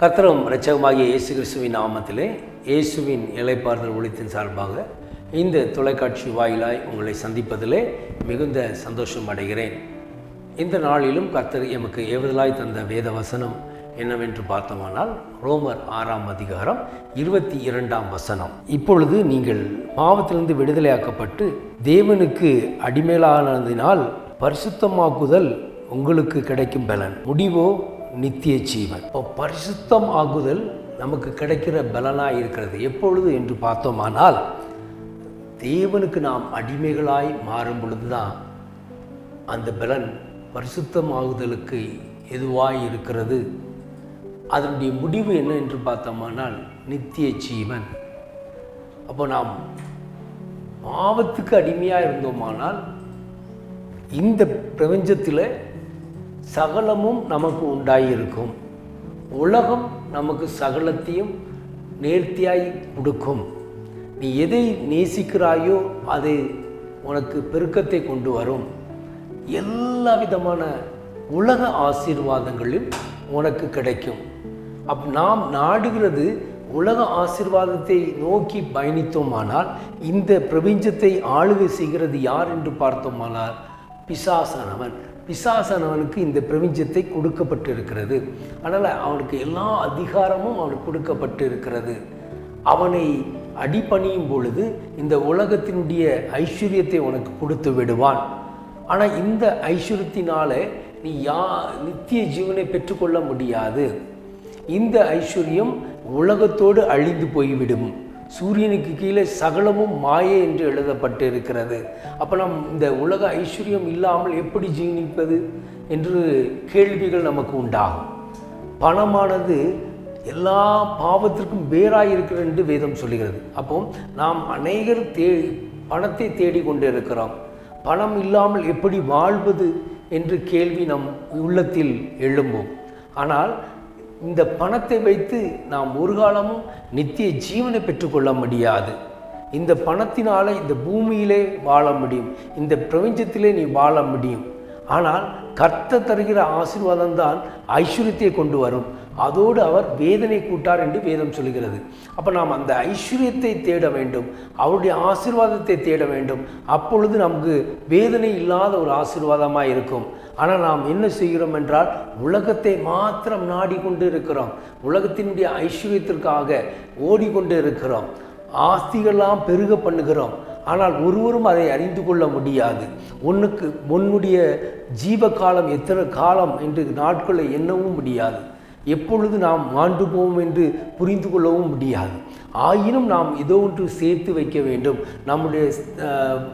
கர்த்தரும் இரட்சகமாகிய இயேசு கிறிஸ்துவின் நாமத்திலே இயேசுவின் இலைப்பாறுதல் ஒழித்தின் சார்பாக இந்த தொலைக்காட்சி வாயிலாய் உங்களை சந்திப்பதிலே மிகுந்த சந்தோஷம் அடைகிறேன். இந்த நாளிலும் கர்த்தர் எமக்கு ஏவுதலாய் தந்த வேத வசனம் என்னவென்று பார்த்தோமானால் ரோமர் ஆறாம் அதிகாரம் இருபத்தி இரண்டாம் வசனம். இப்பொழுது நீங்கள் பாவத்திலிருந்து விடுதலையாக்கப்பட்டு தேவனுக்கு அடிமையிலானதினால் பரிசுத்தமாக்குதல் உங்களுக்கு கிடைக்கும் பலன். முடிவோ நித்திய ஜீவன் இப்போ பரிசுத்தம் ஆகுதல் நமக்கு கிடைக்கிற பலனாக இருக்கிறது. எப்பொழுது என்று பார்த்தோமானால் தேவனுக்கு நாம் அடிமைகளாய் மாறும் பொழுது தான் அந்த பலன் பரிசுத்தம் ஆகுதலுக்கு எதுவாய் இருக்கிறது. அதனுடைய முடிவு என்ன என்று பார்த்தோமானால் நித்திய ஜீவன் அப்போ நாம் பாவத்துக்கு அடிமையாக இருந்தோமானால் இந்த பிரபஞ்சத்தில் சகலமும் நமக்கு உண்டாயிருக்கும். உலகம் நமக்கு சகலத்தையும் நேர்த்தியாய் கொடுக்கும். நீ எதை நேசிக்கிறாயோ அது உனக்கு பெருக்கத்தை கொண்டு வரும். எல்லா விதமான உலக ஆசீர்வாதங்களும் உனக்கு கிடைக்கும். அப் நாம் நாடுகிறது உலக ஆசிர்வாதத்தை நோக்கி பயணித்தோமானால் இந்த பிரபஞ்சத்தை ஆளுகை செய்கிறது யார் என்று பார்த்தோமானால் பிசாசானவன். பிசாசனவனுக்கு இந்த பிரபஞ்சத்தை கொடுக்கப்பட்டு இருக்கிறது அதனால் அவனுக்கு எல்லா அதிகாரமும் அவனுக்கு கொடுக்கப்பட்டு இருக்கிறது அவனை அடிபணியும் பொழுது இந்த உலகத்தினுடைய ஐஸ்வர்யத்தை உனக்கு கொடுத்து விடுவான். ஆனால் இந்த ஐஸ்வர்யத்தினால நீ யா நித்திய ஜீவனை பெற்றுக்கொள்ள முடியாது. இந்த ஐஸ்வர்யம் உலகத்தோடு அழிந்து போய்விடும். சூரியனுக்கு கீழே சகலமும் மாயே என்று எழுதப்பட்டு இருக்கிறது அப்போ நம் இந்த உலக ஐஸ்வர்யம் இல்லாமல் எப்படி ஜீவனிப்பது என்று கேள்விகள் நமக்கு உண்டாகும். பணமானது எல்லா பாவத்திற்கும் வேறாக இருக்கிறது என்று வேதம் சொல்கிறது அப்போ நாம் அநேகர் தே பணத்தை தேடி கொண்டு இருக்கிறோம் பணம் இல்லாமல் எப்படி வாழ்வது என்று கேள்வி நம் உள்ளத்தில் எழும்பும். ஆனால் இந்த பணத்தை வைத்து நாம் ஒரு காலமும் நித்திய ஜீவனை பெற்றுக்கொள்ள முடியாது. இந்த பணத்தினால இந்த பூமியிலே வாழ முடியும். இந்த பிரபஞ்சத்திலே நீ வாழ முடியும். ஆனால் கர்த்த தருகிற ஆசீர்வாதம் தான் ஐஸ்வர்யத்தை கொண்டு வரும். அதோடு அவர் வேதனை கூட்டார் என்று வேதம் சொல்கிறது. அப்போ நாம் அந்த ஐஸ்வர்யத்தை தேட வேண்டும். அவருடைய ஆசீர்வாதத்தை தேட வேண்டும். அப்பொழுது நமக்கு வேதனை இல்லாத ஒரு ஆசீர்வாதமாக இருக்கும். ஆனால் நாம் என்ன செய்கிறோம் என்றால் உலகத்தை மாத்திரம் நாடிக்கொண்டு இருக்கிறோம். உலகத்தினுடைய ஐஸ்வர்யத்திற்காக ஓடிக்கொண்டு இருக்கிறோம். ஆஸ்திகள்லாம் பெருக பண்ணுகிறோம். ஆனால் ஒருவரும் அதை அறிந்து கொள்ள முடியாது. ஒன்றுக்கு உன்னுடைய ஜீவ காலம் எத்தனை காலம் என்று நாட்களை எண்ணவும் முடியாது. எப்பொழுது நாம் மாண்டு போவோம் என்று புரிந்து கொள்ளவும் முடியாது. ஆயினும் நாம் ஏதோ ஒன்று சேர்த்து வைக்க வேண்டும். நம்முடைய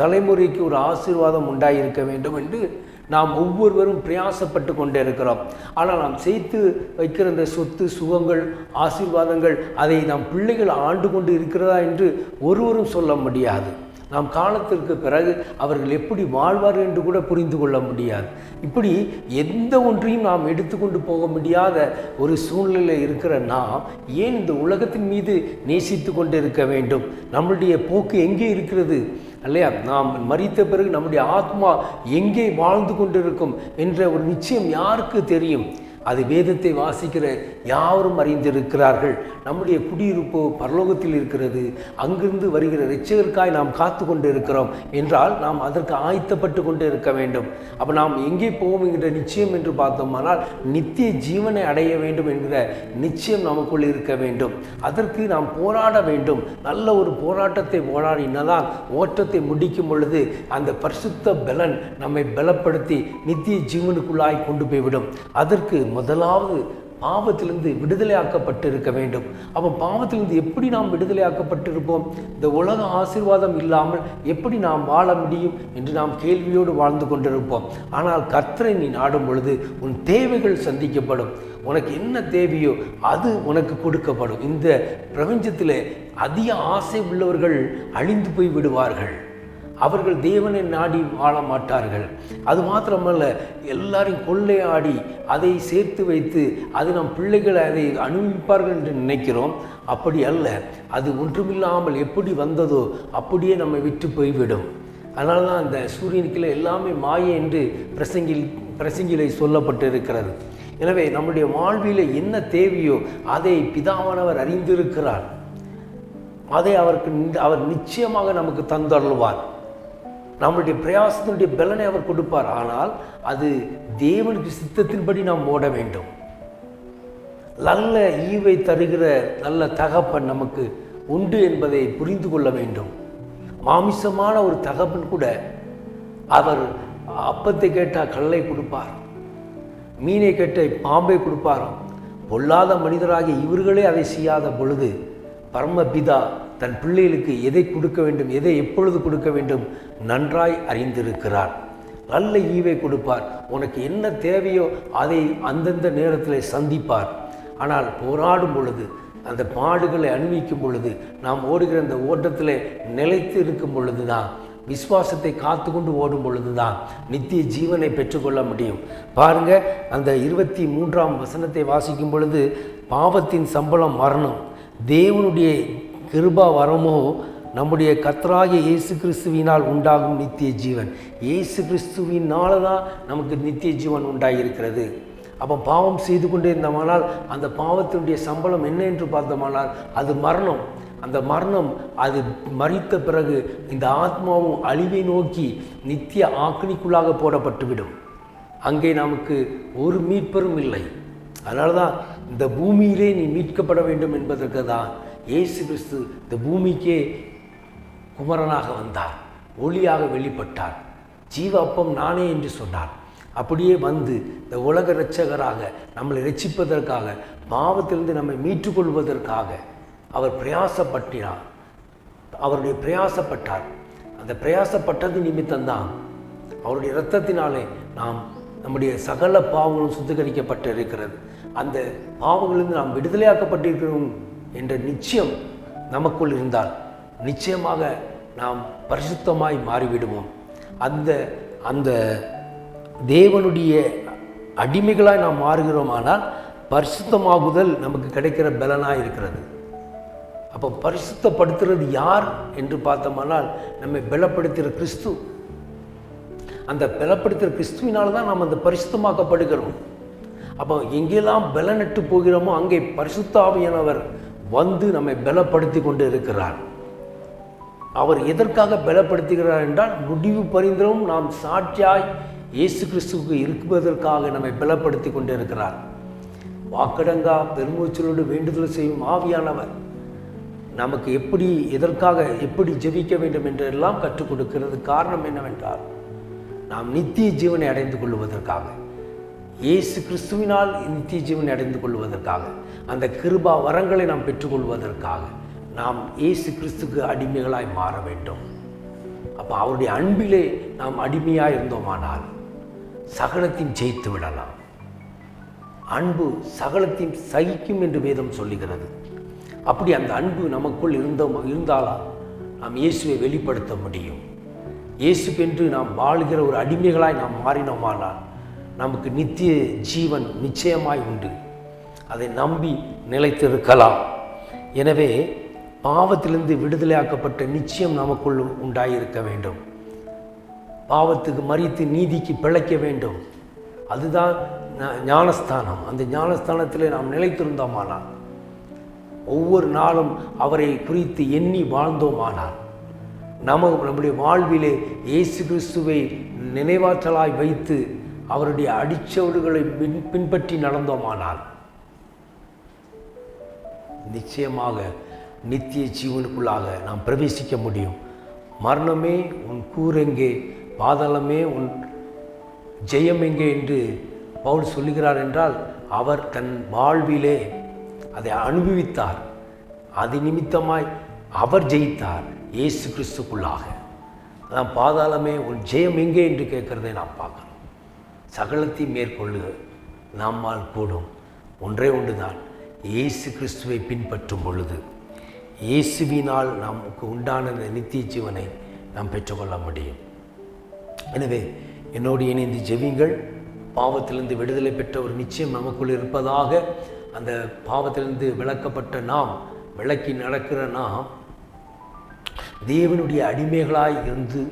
தலைமுறைக்கு ஒரு ஆசீர்வாதம் உண்டாயிருக்க வேண்டும் என்று நாம் ஒவ்வொருவரும் பிரயாசப்பட்டு கொண்டே இருக்கிறோம் ஆனால் நாம் சேர்த்து வைக்கிற இந்த சொத்து சுகங்கள் ஆசீர்வாதங்கள் அதை நம் பிள்ளைகள் ஆண்டு கொண்டு இருக்கிறதா என்று ஒருவரும் சொல்ல முடியாது. நாம் காலத்திற்கு பிறகு அவர்கள் எப்படி வாழ்வார் என்று கூட புரிந்து கொள்ள முடியாது. இப்படி எந்த ஒன்றையும் நாம் எடுத்துக்கொண்டு போக முடியாத ஒரு சூழ்நிலை இருக்கிற நாம் ஏன் இந்த உலகத்தின் மீது நேசித்து கொண்டு இருக்க வேண்டும்? நம்மளுடைய போக்கு எங்கே இருக்கிறது? இல்லையா நாம் மறித்த பிறகு நம்முடைய ஆத்மா எங்கே வாழ்ந்து கொண்டிருக்கும் என்ற ஒரு நிச்சயம் யாருக்கு தெரியும்? அது வேதத்தை வாசிக்கிற யாரும் அறிந்திருக்கிறார்கள். நம்முடைய குடியிருப்பு பரலோகத்தில் இருக்கிறது. அங்கிருந்து வருகிற ரிச்சகருக்காய் நாம் காத்து கொண்டு இருக்கிறோம் என்றால் நாம் அதற்கு ஆயத்தப்பட்டு கொண்டு இருக்க வேண்டும். அப்போ நாம் எங்கே போவோம் என்கிற நிச்சயம் என்று பார்த்தோமானால் நித்திய ஜீவனை அடைய வேண்டும் என்கிற நிச்சயம் நமக்குள் இருக்க வேண்டும். அதற்கு நாம் போராட வேண்டும். நல்ல ஒரு போராட்டத்தை போராடினதான் ஓட்டத்தை முடிக்கும் பொழுது அந்த பரிசுத்த பலன் நம்மை பலப்படுத்தி நித்திய ஜீவனுக்குள்ளாய் கொண்டு போய்விடும். அதற்கு முதலாவது பாவத்திலிருந்து விடுதலையாக்கப்பட்டு இருக்க வேண்டும். அப்போ பாவத்திலிருந்து எப்படி நாம் விடுதலையாக்கப்பட்டிருப்போம்? இந்த உலக ஆசீர்வாதம் இல்லாமல் எப்படி நாம் வாழ முடியும் என்று நாம் கேள்வியோடு வாழ்ந்து கொண்டிருப்போம். ஆனால் கர்த்தரை நீ நாடும் பொழுது உன் தேவைகள் சந்திக்கப்படும். உனக்கு என்ன தேவையோ அது உனக்கு கொடுக்கப்படும். இந்த பிரபஞ்சத்தில் அதிக ஆசை உள்ளவர்கள் அழிந்து போய் விடுவார்கள். அவர்கள் தேவனை நாடி வாழ மாட்டார்கள். அது மாத்திரமல்ல எல்லாரையும் கொள்ளையாடி அதை சேர்த்து வைத்து அது நம் பிள்ளைகளை அதை அனுபவிப்பார்கள் என்று நினைக்கிறோம். அப்படி அல்ல அது ஒன்றுமில்லாமல் எப்படி வந்ததோ அப்படியே நம்மை விட்டு போய்விடும். அதனால தான் அந்த சூரியனுக்குள்ள எல்லாமே மாய என்று பிரசங்கில் பிரசங்கிலை சொல்லப்பட்டிருக்கிறது. எனவே நம்முடைய வாழ்வில் என்ன தேவையோ அதை பிதாவானவர் அறிந்திருக்கிறார். அதை அவருக்கு அவர் நிச்சயமாக நமக்கு தந்தருள்வார். நம்மளுடைய பிரயாசத்தினுடைய பலனை அவர் கொடுப்பார். ஆனால் அது தேவனுக்கு சித்தத்தின்படி நாம் ஓட வேண்டும். நல்ல ஈவை தருகிற நல்ல தகப்பன் நமக்கு உண்டு என்பதை புரிந்து கொள்ள வேண்டும். மாமிசமான ஒரு தகப்பன் கூட அவர் அப்பத்தை கேட்டால் கல்லை கொடுப்பார். மீனை கேட்ட பாம்பை கொடுப்பாராம். பொல்லாத மனிதராகிய இவர்களே அதை செய்யாத பொழுது பரமபிதா தன் பிள்ளைகளுக்கு எதை கொடுக்க வேண்டும் எதை எப்பொழுது கொடுக்க வேண்டும் நன்றாய் அறிந்திருக்கிறார். நல்ல ஈவை கொடுப்பார். உனக்கு என்ன தேவையோ அதை அந்தந்த நேரத்தில் சந்திப்பார். ஆனால் போராடும் பொழுது அந்த பாடுகளை அணிவிக்கும் பொழுது நாம் ஓடுகிற அந்த ஓட்டத்தில் நிலைத்து இருக்கும் பொழுது தான் விசுவாசத்தை காத்து கொண்டு ஓடும் பொழுது தான் நித்திய ஜீவனை பெற்றுக்கொள்ள முடியும். பாருங்க அந்த இருபத்தி மூன்றாம் வசனத்தை வாசிக்கும் பொழுது பாவத்தின் சம்பளம் மரணம். தேவனுடைய கிருபா வரமோ நம்முடைய கத்தராகிய இயேசு கிறிஸ்துவினால் உண்டாகும் நித்திய ஜீவன். இயேசு கிறிஸ்துவினால தான் நமக்கு நித்திய ஜீவன் உண்டாகியிருக்கிறது அப்போ பாவம் செய்து கொண்டே இருந்தோமானால் அந்த பாவத்தினுடைய சம்பளம் என்ன என்று பார்த்தோமானால் அது மரணம். அந்த மரணம் அது மறித்த பிறகு இந்த ஆத்மாவும் அழிவை நோக்கி நித்திய ஆக்கினிக்குள்ளாக போடப்பட்டுவிடும். அங்கே நமக்கு ஒரு மீட்பரும் இல்லை. அதனால தான் இந்த பூமியிலே நீ மீட்கப்பட வேண்டும் என்பதற்கு தான் இயேசு கிறிஸ்து இந்த பூமிக்கே குமரனாக வந்தார். ஒளியாக வெளிப்பட்டார். ஜீவ அப்பம் நானே என்று சொன்னார். அப்படியே வந்து இந்த உலக இரட்சகராக நம்மளை ரட்சிப்பதற்காக பாவத்திலிருந்து நம்மை மீட்டுக்கொள்வதற்காக அவர் பிரயாசப்பட்டினார். அவருடைய பிரயாசப்பட்டார். அந்த பிரயாசப்பட்டது நிமித்தம்தான் அவருடைய இரத்தத்தினாலே நாம் நம்முடைய சகல பாவங்களும் சுத்திகரிக்கப்பட்டு இருக்கிறது அந்த பாவங்களிலிருந்து நாம் விடுதலையாக்கப்பட்டிருக்கிறோம். என்ற நிச்சயம் நமக்குள் இருந்தால் நிச்சயமாக நாம் பரிசுத்தமாய் மாறிவிடுவோம். அந்த அந்த தேவனுடைய அடிமைகளாய் நாம் மாறுகிறோமானால் பரிசுத்தமாகுதல் நமக்கு கிடைக்கிற பலனாக இருக்கிறது. அப்போ பரிசுத்தப்படுத்துறது யார் என்று பார்த்தோமானால் நம்மை பலப்படுத்துகிற கிறிஸ்து. அந்த பலப்படுத்துகிற கிறிஸ்துவினால் தான் நாம் அந்த பரிசுத்தமாக்கப்படுகிறோம். அப்போ எங்கெல்லாம் பலனட்டு போகிறோமோ அங்கே பரிசுத்தாவியானவர் வந்து நம்மை பலப்படுத்தி கொண்டு இருக்கிறார் அவர் எதற்காக பலப்படுத்துகிறார் என்றால் முடிவு பரிந்தும் நாம் சாட்சியாய் இயேசு கிறிஸ்துவுக்கு இருப்பதற்காக நம்மை பலப்படுத்தி கொண்டு இருக்கிறார் வாக்கடங்கா பெருமூச்சலோடு வேண்டுதல் செய்யும் ஆவியானவர் நமக்கு எப்படி எதற்காக எப்படி ஜெபிக்க வேண்டும் என்றெல்லாம் கற்றுக் கொடுக்கிறது காரணம் என்னவென்றால் நாம் நித்திய ஜீவனை அடைந்து கொள்வதற்காக இயேசு கிறிஸ்துவினால் நித்திய ஜீவன் அடைந்து கொள்வதற்காக அந்த கிருபா வரங்களை நாம் பெற்றுக்கொள்வதற்காக நாம் இயேசு கிறிஸ்துக்கு அடிமைகளாய் மாற வேண்டும். அப்போ அவருடைய அன்பிலே நாம் அடிமையாக இருந்தோமானால் சகலத்தையும் ஜெயித்து விடலாம். அன்பு சகலத்தையும் சகிக்கும் என்று வேதம் சொல்லுகிறது. அப்படி அந்த அன்பு நமக்குள் இருந்தோம் இருந்தாலா நாம் இயேசுவை வெளிப்படுத்த முடியும். இயேசுக்கென்று நாம் வாழ்கிற ஒரு அடிமைகளாய் நாம் மாறினோமானால் நமக்கு நித்திய ஜீவன் நிச்சயமாய் உண்டு. அதை நம்பி நிலைத்திருக்கலாம். எனவே பாவத்திலிருந்து விடுதலையாக்கப்பட்ட நிச்சயம் நமக்குள்ளும் உண்டாயிருக்க வேண்டும். பாவத்துக்கு மறித்து நீதிக்கு பிழைக்க வேண்டும். அதுதான் ஞானஸ்தானம். அந்த ஞானஸ்தானத்தில் நாம் நிலைத்திருந்தோமானால் ஒவ்வொரு நாளும் அவரை குறித்து எண்ணி வாழ்ந்தோமானால் நமக்கு நம்முடைய வாழ்விலே இயேசு கிறிஸ்துவை நினைவாற்றலாய் வைத்து அவருடைய அடிச்சவடுகளை பின் பின்பற்றி நடந்தோமானால் நிச்சயமாக நித்திய ஜீவனுக்குள்ளாக நாம் பிரவேசிக்க முடியும். மரணமே உன் கூரெங்கே பாதாளமே உன் ஜெயம் எங்கே என்று பவுல் சொல்லுகிறார் என்றால் அவர் தன் வாழ்விலே அதை அனுபவித்தார். அது நிமித்தமாய் அவர் ஜெயித்தார் இயேசு கிறிஸ்துக்குள்ளாக. அதான் பாதாளமே உன் ஜெயம் எங்கே என்று கேட்கிறதை நாம் பார்க்கணும் சகலத்தை மேற்கொள்ளுக. நம்மால் கூடும் ஒன்றே ஒன்றுதான். இயேசு கிறிஸ்துவை பின்பற்றும் பொழுது. இயேசுவினால் நமக்கு உண்டான நித்திய ஜீவனை நாம் பெற்றுக்கொள்ள முடியும். எனவே என்னோடு இணைந்து ஜெவிங்கள் பாவத்திலிருந்து விடுதலை பெற்ற ஒரு நிச்சயம் நமக்குள் இருப்பதாக அந்த பாவத்திலிருந்து விளக்கப்பட்ட நாம் விளக்கி நடக்கிற நாம் தேவனுடைய அடிமைகளாய் இருந்து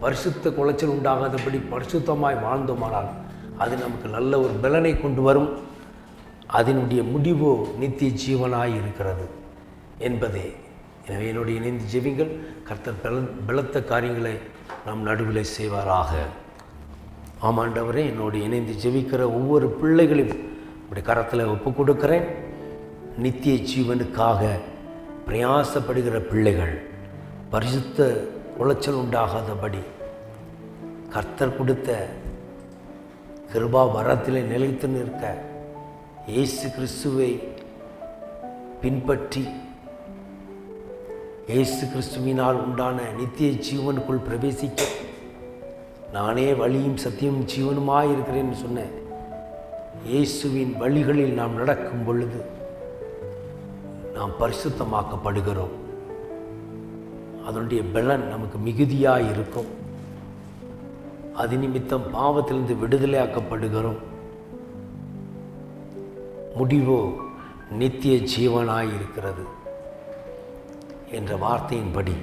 பரிசுத்த குலைச்சல் உண்டாகாதபடி பரிசுத்தமாய் வாழ்ந்தோமானால் அது நமக்கு நல்ல ஒரு பலனை கொண்டு வரும். அதனுடைய முடிவோ நித்திய ஜீவனாய் இருக்கிறது என்பதே. எனவே என்னுடைய இணைந்து ஜெபிங்கள். கர்த்தர் பல பலத்த காரியங்களை நம் நடுவில் செய்வாராக. ஆமாண்டவரே என்னோடு இணைந்து ஜெபிக்கிற ஒவ்வொரு பிள்ளைகளையும் உடைய கரத்தில் ஒப்பு கொடுக்கிறேன் நித்திய ஜீவனுக்காக பிரயாசப்படுகிற பிள்ளைகள் பரிசுத்த உளைச்சல் உண்டாகாதபடி கர்த்தர் கொடுத்த கிருபா வரத்தில் நிலைத்து நிற்க இயேசு கிறிஸ்துவை பின்பற்றி இயேசு கிறிஸ்துவினால் உண்டான நித்திய ஜீவனுக்குள் பிரவேசிக்க. நானே வழியும் சத்தியமும் ஜீவனுமாய் இருக்கிறேன்னு சொன்னேன் இயேசுவின் வழிகளில் நாம் நடக்கும் பொழுது நாம் பரிசுத்தமாக்கப்படுகிறோம். அதனுடைய பலன் நமக்கு மிகுதியாக இருக்கும். அது நிமித்தம் பாவத்திலிருந்து விடுதலையாக்கப்படுகிறோம் முடிவோ நித்திய ஜீவனாய் இருக்கிறது என்ற வார்த்தையின்படி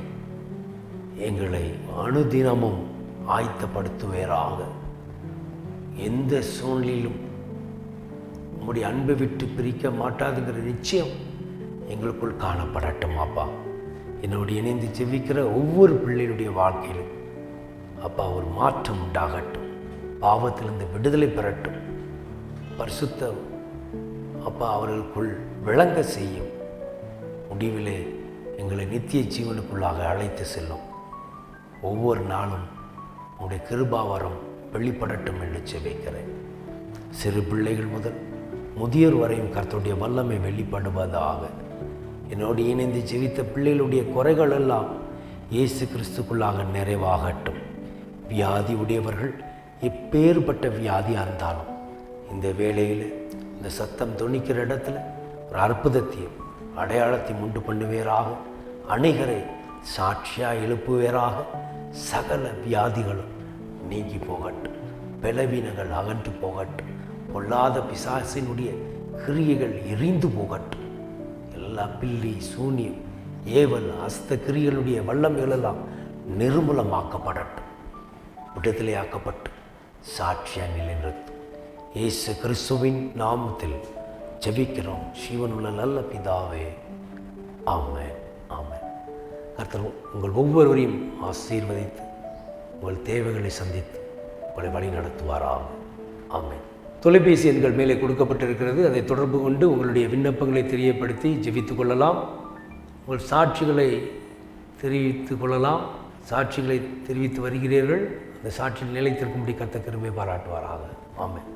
எங்களை அணுதினமும் ஆயத்தப்படுத்துவேராக. எந்த சூழ்நிலையிலும் உம்முடைய அன்பை விட்டு பிரிக்க மாட்டாதுங்கிற நிச்சயம் எங்களுக்குள் காணப்படட்டும் அப்பா என்னோடு இணைந்து ஜெபிக்கிற ஒவ்வொரு பிள்ளையுடைய வாழ்க்கையிலும் அப்பா ஒரு மாற்றம் உண்டாகட்டும். பாவத்திலிருந்து விடுதலை பெறட்டும். பரிசுத்தம் அப்பா அவர்களுக்குள் விளங்க செய்யும். முடிவிலே எங்களை நித்திய ஜீவனுக்குள்ளாக அழைத்து செல்லும். ஒவ்வொரு நாளும் உடைய கிருபாவரம் வெளிப்படட்டும் என்று செவிக்கிறேன் சிறு பிள்ளைகள் முதல் முதியோர் வரையும் கர்த்தருடைய வல்லமை வெளிப்படுவதாக என்னோடு இணைந்து ஜெயித்த பிள்ளைகளுடைய குறைகள் எல்லாம் இயேசு கிறிஸ்துக்குள்ளாக நிறைவாகட்டும். வியாதி உடையவர்கள் எப்பேற்பட்ட வியாதியாக இருந்தாலும் இந்த வேளையில் இந்த சத்தம் துணிக்கிற இடத்துல ஒரு அற்புதத்தையும் அடையாளத்தையும் உண்டு பண்ணுவேராக. அனைகரை சாட்சியாக எழுப்புவேராக. சகல வியாதிகளும் நீங்கி போகட்டும். பலவீனங்கள் அகன்று போகட்டும். பொல்லாத பிசாசினுடைய கிரியைகள் எரிந்து போகட்டும். எல்லா பில்லி சூன்யம் ஏவல் அஸ்தகிரிகளுடைய வல்லமைகளெல்லாம் நிர்மூலமாக்கப்படட்டும். விடுதலையாக்கப்பட்டு சாட்சியாக நிலைநிறுத்தும் இயேசு கிறிஸ்துவின் நாமத்தில் ஜெபிக்கிறோம். சிவனுள்ள நல்ல பிதாவே ஆமென் ஆமென். கர்த்தர் உங்கள் ஒவ்வொருவரையும் ஆசீர்வதித்து உங்கள் தேவைகளை சந்தித்து உங்களை வழி நடத்துவாராம் ஆமென். தொலைபேசி எண்கள் மேலே கொடுக்கப்பட்டிருக்கிறது. அதை தொடர்பு கொண்டு உங்களுடைய விண்ணப்பங்களை தெரியப்படுத்தி ஜெபித்து கொள்ளலாம். உங்கள் சாட்சிகளை தெரிவித்து கொள்ளலாம். சாட்சிகளை தெரிவித்து வருகிறீர்கள். அந்த சாட்சியில் நிலைத்திருக்கும்படி கத்த கருமையை பாராட்டுவாராக. ஆமாம்